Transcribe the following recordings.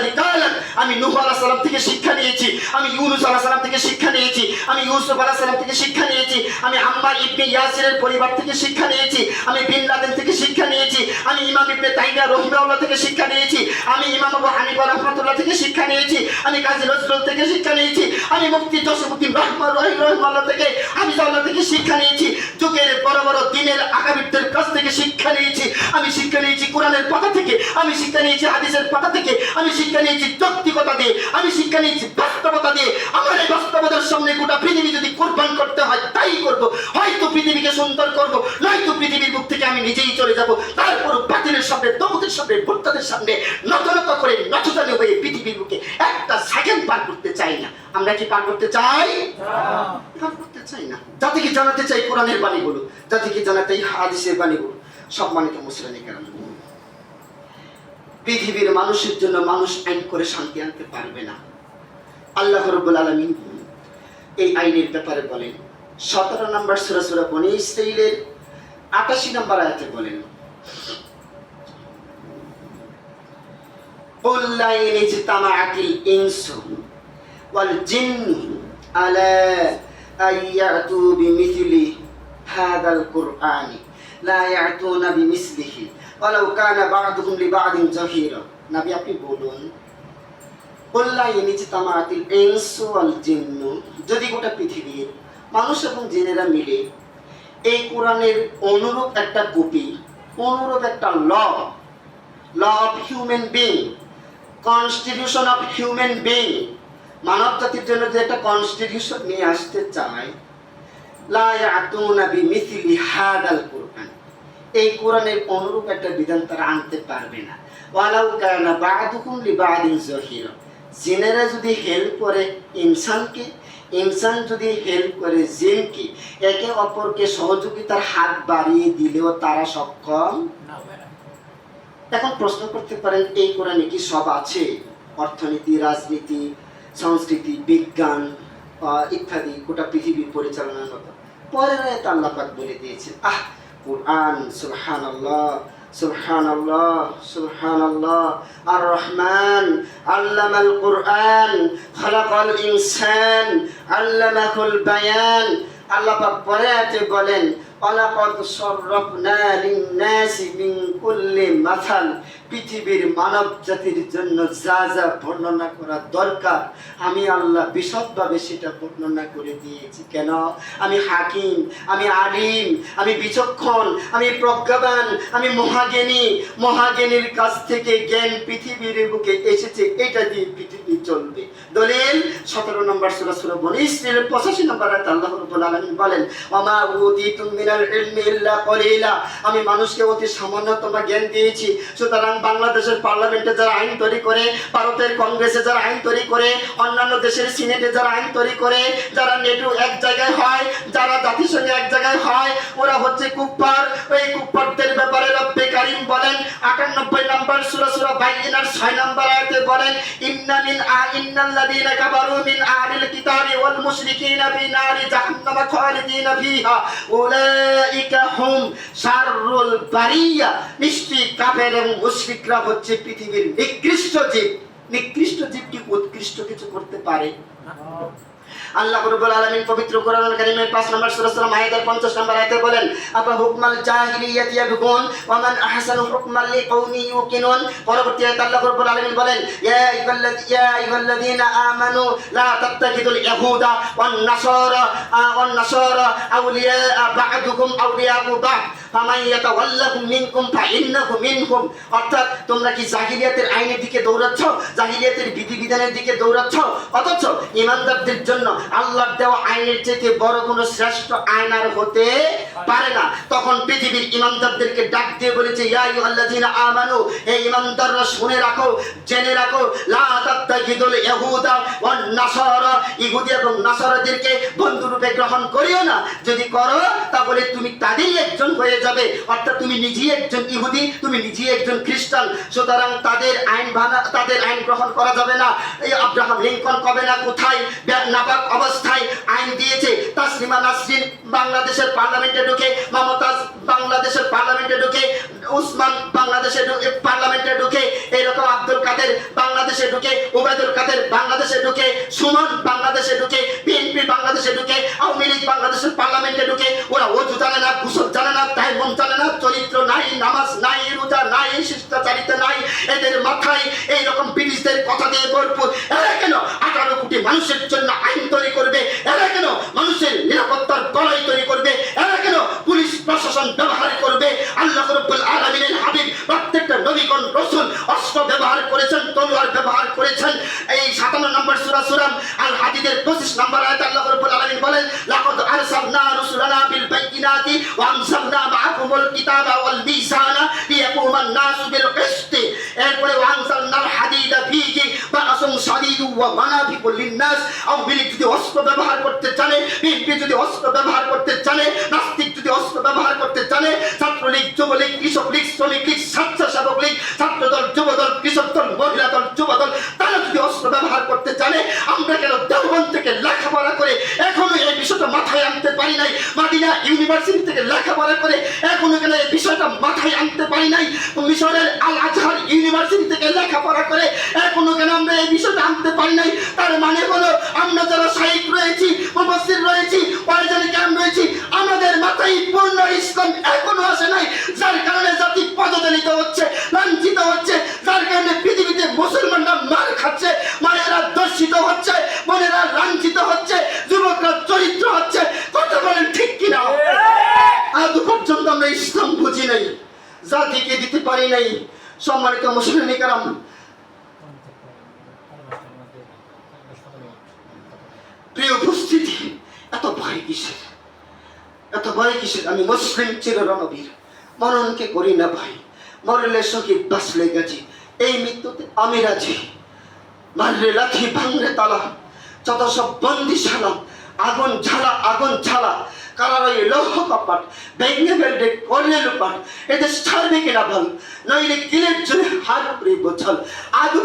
serikali আমি নূহ আলাইহিস সালাম থেকে শিক্ষা নিয়েছি আমি ইউনুস আলাইহিস সালাম থেকে শিক্ষা নিয়েছি আমি ইউসুফ আলাইহিস সালাম থেকে শিক্ষা নিয়েছি আমি আম্মার ইবনে ইয়াসিরের পরিবার থেকে শিক্ষা নিয়েছি আমি বিন লাদেন থেকে শিক্ষা নিয়েছি আমি ইমাম ইবনে তাইমিয়া রহিমাহুল্লাহ থেকে শিক্ষা নিয়েছি আমি ইমাম আবু হানিফা রাহমাতুল্লাহ থেকে শিক্ষা নিয়েছি আমি কাজী নজরুল থেকে শিক্ষা নিয়েছি আমি মুফতি জসিমউদ্দিন রহমান রহিম রহিমাল্লাহ থেকে আমি আল্লাহ থেকে শিক্ষা নিয়েছি যুগের বড় বড় দিনের আকাবিরদের কাছ থেকে শিক্ষা নিয়েছি আমি শিক্ষা নিয়েছি কোরআনের পাতা থেকে আমি শিক্ষা নিয়েছি হাদিসের পাতা থেকে আমি শিক্ষা নিয়েছি যৌক্তিকতা দিয়ে, আমি শিক্ষা নিয়েছি বাস্তবতা দিয়ে। আমার এই বাস্তবতার সামনে গোটা পৃথিবী যদি কোরবান করতে হয়, তাই করব। হয়তো পৃথিবীকে সুন্দর করব, নয়তো পৃথিবীর বুক থেকে আমি নিজেই চলে যাব। তারপর বাতিলের সামনে দমতের সামনে ভোক্তাদের সামনে নত নত করে নচতানি হয়ে পৃথিবীর বুকে একটা সেকেন্ড পার করতে চাই না। আমরা কি পার করতে চাই? পার করতে চাই না। জাতিকে জানাতে চাই কোরআনের বাণীগুলো। জাতিকে জানাতে এই হাদিসের বাণীগুলো। সম্মানিত মুসলিম কেন পৃথিবীর মানুষের জন্য মানুষ আইন করে শান্তি আনতে পারবে না আল্লাহ রব্বুল আলমিন এই আইনের ব্যাপারে বলেন সতেরো নম্বর সুরা সুরা বনি ইসরাইলের আটাশি নম্বর আয়াতে বলেন قل لئن اجتمعت الإنس والجن على أن يأتوا بمثل هذا القرآن لا يأتون بمثله অলাউ কানা বাদুকুম লি বাদিন জহিরা নবী, আপনি বলুন কল্লা নিচে তামাতিল ইনসু ওয়াল জিন্নু, যদি গোটা পৃথিবীর মানুষ এবং জেনেরা মিলে এই কোরআনের অনুরূপ একটা কপি, অনুরূপ একটা law law of human being, constitution of human being, মানব জাতির জন্য যে একটা কনস্টিটিউশন নিয়ে আসতে চায়, লা ইয়াতুনা বিমিসলি হাদাল কোরআন। এই কোরআনের অনুরূপ একটা বিধান তারা আনতে পারবে না। ওয়ালাউ কানা বাদুকুম লিবাদিন জহিরা জিনেরা যদি হেল্প করে ইনসানকে, ইনসান যদি হেল্প করে জিনকে, একে অপরকে সহযোগিতার হাত বাড়িয়ে দিলেও তারা সক্ষম এখন প্রশ্ন করতে পারেন, এই কোরআনে কি সব আছে? অর্থনীতি, রাজনীতি, সংস্কৃতি, বিজ্ঞান ইত্যাদি, গোটা পৃথিবীর পরিচালনার মতো। পরের আল্লাহ বলে দিয়েছেন, আহ কোরআন সুবহানাল্লাহ সুবহানাল্লাহ সুবহানাল্লাহ আর রহমান আল্লামাল কোরআন খালাকাল ইনসান আল্লামাহুল বায়ান আল্লাহ পরে বলেন অলাকদ সররফনা লিন্নাসি মিন কুল্লি মাথাল। পৃথিবীর মানব জাতির জন্য যা যা বর্ণনা করা দরকার, আমি আল্লাহ বিশদভাবে সেটা বর্ণনা করে দিয়েছি। কেন? আমি হাকিম, আমি আলিম, আমি বিচক্ষণ, আমি প্রজ্ঞাবান, আমি মহাজ্ঞানী। মহাজ্ঞানীর কাছ থেকে জ্ঞান পৃথিবীর বুকে এসেছে, এটা দিয়ে পৃথিবী চলবে। দলিল, সতেরো নম্বর সুরা সুরা ইসরায়েলের পঁচাশি নম্বর আল্লাহ বলেন ওমা উদিতুম আমি মানুষকে অতি সামান্যতম জ্ঞান দিয়েছি। সুতরাং বাংলাদেশের পার্লামেন্টে যারা আইন তৈরি করে, ভারতের কংগ্রেসে যারা আইন তৈরি করে, অন্যান্য দেশের সিনেটে যারা আইন তৈরি করে, যারা নেটু এক জায়গায় হয়, যারা জাতিসংঘে এক জায়গায় হয়, ওরা হচ্ছে কুপ্পার। ওই কুপ্পারদের ব্যাপারে রব্বে কারিম বলেন, আটানব্বই নম্বর সুরা সুরা বাইনার ছয় নম্বর আয়াতে বলেন, ইন্না মিন আ, ইন্নাল্লাযীনা কাফারু মিন আহলিল কিতাবি ওয়াল মুশরিকিনা ফি নারি জাহান্নাম খালিদিনা ফিহা। উলাইকা হুম শাররুল বারিয়া। মিষ্টি কাফের এবং মুশরিকরা হচ্ছে পৃথিবীর নিকৃষ্ট জীব। নিকৃষ্ট জীব কি উৎকৃষ্ট কিছু করতে পারে? আল্লাহ রাব্বুল আলামিন পবিত্র কোরআনুল কারীমের 5 নম্বর সূরা সূরা মাইদার 50 নম্বর আয়াতে বলেন, আফা হুকমাল জাহিলিয়াতি ইয়াবগুন ওয়া মান আহসানু হুকমান লিকাউমি ইউকিনুন? পরবর্তী আয়াতে আল্লাহ রাব্বুল আলামিন বলেন, ইয়া আইয়ুহাল্লাযী ইয়া আইয়ুহাল্লাযীনা আমানু লা তাত্তাখিদুল ইয়াহুদা ওয়ান নাসারা ওয়ান নাসারা আউলিয়া, বা'দুকুম আউলিয়া বা'দ, ফামান ইয়াতাওয়াল্লাহুম মিনকুম ফাইন্নাহু মিনহুম। অর্থাৎ তোমরা কি জাহিলিয়াতের আইনের দিকে দৌড়াচ্ছ, জাহিলিয়াতের বিধিবিধানের দিকে দৌড়াচ্ছ? অথচ ইমানদারদের জন্য আল্লাহর দেওয়া আইনের চেয়ে বড় কোনো শ্রেষ্ঠ আইন আর হতে পারে না। তখন পৃথিবীর ইমানদারদেরকে ডাক দিয়ে বলেছে ইমানদাররা, শুনে রাখো, জেনে রাখো নাসারা। ইহুদি এবং গ্রহণ করিও না। যদি করো, তাহলে তুমি তাদেরই একজন হয়ে যাবে। অর্থাৎ তুমি নিজেই একজন ইহুদি, তুমি নিজেই একজন খ্রিস্টান। সুতরাং তাদের আইন ভাঙা, তাদের আইন গ্রহণ করা যাবে না। এই আব্রাহাম লিঙ্কন কবে না, কোথায়? নাপাক অবস্থায় আইন দিয়েছে। তাসলিমা নাসরিন বাংলাদেশের পার্লামেন্টে ঢুকে, মমতাজ বাংলাদেশের পার্লামেন্টে ঢুকে, উসমান বাংলাদেশের পার্লামেন্টে ঢুকে এরকম আব্দুল কাদের বাংলাদেশে ঢুকে ওবায়দুল কাদের বাংলাদেশে ঢুকে, সুমন বাংলাদেশে ঢুকে, বিএনপি বাংলাদেশে ঢুকে, আওয়ামী লীগ বাংলাদেশের পার্লামেন্টে ঢুকে, ওরা অজু জানে না, গুসল জানে না তাইমন জানে না, চরিত্র নাই, নামাজ নাই, রোজা নাই, শিষ্টাচারিতা নাই, এদের মাথায় এইরকম ব্রিটিশদের কথা দিয়ে ভরপুর। এরা কেন আঠারো কোটি মানুষের জন্য আইন তৈরি করবে? এরা কেন মানুষের নিরাপত্তার গড়াই তৈরি করবে? এরা কেন পুলিশ প্রশাসন ব্যবহার করবে? আল্লাহ রব্বুল আলামিনের হাবিব নবীগণ রসুল অস্ত্র ব্যবহার করেছেন, তলোয়ার ব্যবহার করেছেন। এই সাতান্ন নম্বর সূরা সূরা আল হাদিদের 25 নম্বর আয়াত আল্লাহ রাব্বুল আলামিন বলেন, লাকাদ আরসালনা রুসুলানা বিল বাইয়িনাতি ওয়া আনসালনা মাআকুমুল কিতাবা ওয়াল মিজানা লিয়াকুমান নাসু বিল কিসতি এরপরে, ওয়া আনসালনাল হাদিদা ফীহি বাআসুন শাদীদু ওয়া মানাফিকু লিন-নাস। আওয়ামী লীগ যদি অস্ত্র ব্যবহার করতে জানে, বিএনপি যদি অস্ত্র ব্যবহার করতে জানে, নাস্তিক যদি অস্ত্র ব্যবহার করতে জানে, ছাত্রলীগ, যুবলীগ, কৃষক লীগ, শ্রমিক লীগ পারি নাই, মাদিনা ইউনিভার্সিটি থেকে লেখাপড়া করে এখনও কেন এই বিষয়টা মাথায় আনতে পারি নাই। মিশরের আল আজহার ইউনিভার্সিটি থেকে লেখাপড়া করে এখনও কেন আমরা এই বিষয়টা আনতে পারি নাই। তার মানে হলো, আমরা যারা সাহিক রয়েছি, মুফাসসির রয়েছি, পয়জানি ক্যাম রয়েছি, আমাদের মাথায় পূর্ণ ইসলাম এখনও আসে নাই, যার কারণে জাতি পদদলিত হচ্ছে, লাঞ্ছিত হচ্ছে, যার কারণে পৃথিবীতে মুসলমানরা মার খাচ্ছে, মায়েরা দর্শিত হচ্ছে, বোনেরা লাঞ্ছিত হচ্ছে, যুবকরা চরিত্র হচ্ছে কথা বলেন ঠিক কিনা আজ পর্যন্ত আমরা ইসলাম বুঝি নাই জাতিকে দিতে পারি নাই। সম্মানিত মুসলিম কারাম প্রিয় উপস্থিতি, এত ভয় কিসের? এত ভয় কিসের? আমি মুসলিম চির রণবীর মরণকে করি না ভাই। মরলে শহীদ বাঁচলে গেছি এই মৃত্যুতে আমি রাজি। মারলে লাথি, ভাঙলে তালা, যত সব বন্দিশালা, আগুন ঝালা আগুন ঝালা আজ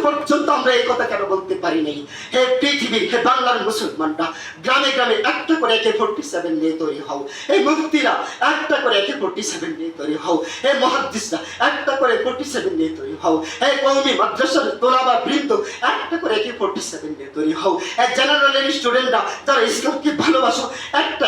পর্যন্ত আমরা এই কথা কেন বলতে পারি নাই? হে হে বাংলার মুসলমানরা, গ্রামে গ্রামে একটা করে একে ফোর্টি সেভেন নিয়ে তৈরি হও। এই মুক্তিরা একটা করে একে ফোর্টি সেভেন নিয়ে তৈরি হও। হে মহাদ্দিসরা, একটা করে ফোর্টি সেভেন নিয়ে তৈরি হও। হে কৌমি মাদ্রাসার বৃন্দ, একটা করে একে ফোর্টি সেভেন নিয়ে তৈরি হও। এক জেনারেলের স্টুডেন্টরা, যারা ইসলামকে ভালোবাসো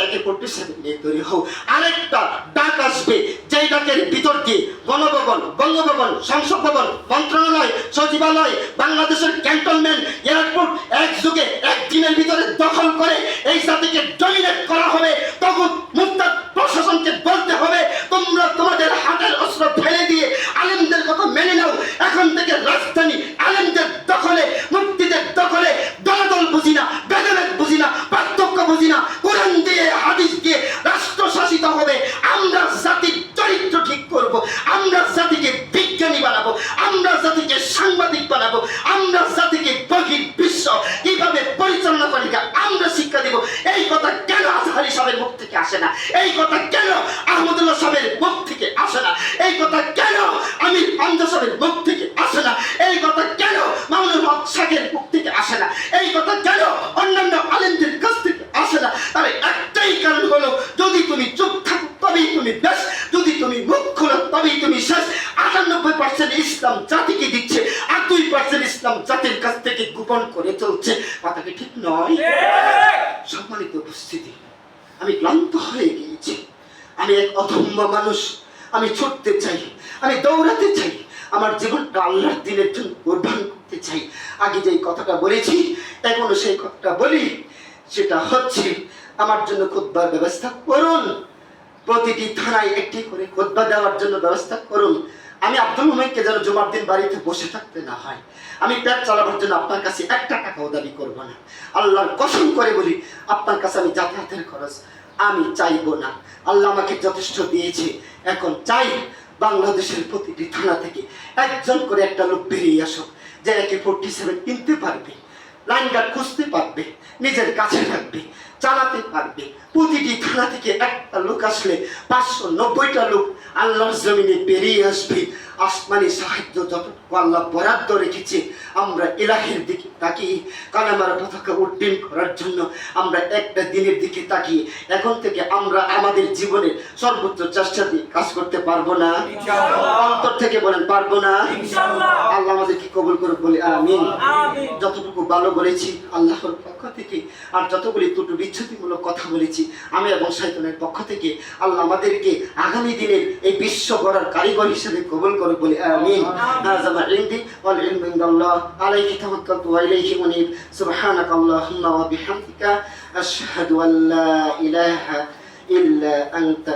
একটা একে ফোর্টি নিয়ে তৈরি হও। আরেকটা ডাক আসবে, যেই ডাকের ভিতর দিয়ে গণভবন, বঙ্গভবন, সংসদ ভবন, মন্ত্রণালয়, সচিবালয়, বাংলাদেশের ক্যান্টনমেন্ট, এয়ারপোর্ট, এক যুগে, এক দিনের ভিতরে দখল করে এই জাতিকে ডমিনেট করা হবে। তখন মুক্তার প্রশাসনকে বলতে হবে, তোমরা তোমাদের হাতের অস্ত্র ফেলে দিয়ে আলেমদের কথা মেনে নাও। এখন থেকে রাজধানী এই কথা কেন আহমদুল্লাহ সাহেবের মুখ থেকে আসে না? এই কথা কেন আমি পাঞ্জা সাহেবের মুখ থেকে আসে না? এই কথা কেন মামুনুল হক শাকের মুখ থেকে আসে না? এই কথা কেন অন্যান্য আলেমদের কাছ থেকে আসে না? তার একটাই কারণ হলো যদি তুমি চুপ থাকো তবেই তুমি বেশ। যদি তুমি মুখ খোলো তবেই তুমি শেষ। আটানব্বই পার্সেন্ট ইসলাম জাতিকে দিচ্ছে আর দুই পার্সেন্ট ইসলাম জাতির কাছ থেকে গোপন করে চলছে। কথা কি ঠিক নয়। সম্মানিত উপস্থিতি আমি ক্লান্ত হয়ে গিয়েছি আমি এক অধম্য মানুষ। আমি ছুটতে চাই, আমি দৌড়াতে চাই, আমার জীবনটা আল্লাহর দিনের জন্য কোরবান করতে চাই। আগে যেই কথাটা বলেছি, এখনও সেই কথাটা বলি, সেটা হচ্ছে আমার জন্য খুদ্বার ব্যবস্থা করুন। প্রতিটি থানায় একটি করে খোদবা দেওয়ার জন্য ব্যবস্থা করুন। আমি আব্দুল মোমেনকে যেন জুমার দিন বাড়িতে বসে থাকতে না হয়। আমি পেট চালাবার জন্য আপনার কাছে একটা টাকাও দাবি করব না। আল্লাহর কসম করে বলি, আপনার কাছে আমি যাতায়াতের খরচ আমি চাইব না। আল্লাহ আমাকে যথেষ্ট দিয়েছে। এখন চাই বাংলাদেশের প্রতিটি থানা থেকে একজন করে একটা লোক বেরিয়ে আসুক, যে একে ফোর্টি সেভেন কিনতে পারবে লাইন গার্ড খুঁজতে পারবে, নিজের কাছে থাকবে, চালাতে পারবে। প্রতিটি থানা থেকে একটা লোক আসলে পাঁচশো নব্বইটা লোক আল্লাহর জমিনে পেরিয়ে আসবে। আসমানি সাহায্য যতটুকু আল্লাহ বরাদ্দ রেখেছে আমরা এলাহের দিকে তাকিয়ে কালামার পতাকা উড্ডীন করার জন্য আমরা একটা দিনের দিকে তাকিয়ে এখন থেকে আমরা আমাদের জীবনের সর্বোচ্চ চেষ্টা দিয়ে কাজ করতে পারব না। অন্তর থেকে বলেন পারব না। আল্লাহ আমাদেরকে কবুল করে বলে আমিন। আমিন। যতটুকু ভালো বলেছি আল্লাহর থেকে আর যতগুলি ত্রুটি বিচ্ছুতিমূলক কথা বলেছি আমি এবং শয়তানের পক্ষ থেকে আল্লাহ আমাদেরকে আগামী দিনের এই বিশ্ব গড়ার কারিগর হিসেবে কবুল করুক বলে আমিন هذا ما عندي والعلم عند الله عليه توكلت وإليه أنيب سبحانك اللهم وبحمدك أشهد أن لا إله إلا أنت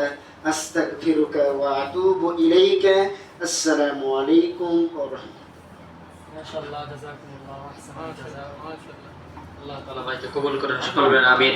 أستغفرك وأتوب إليك السلام عليكم ورحمة الله মাশাআল্লাহ জাযাকুমুল্লাহ আহসানুল জাযা আল্লাহ তাআলা ভাইকে কবুল করেন সকল আমিন।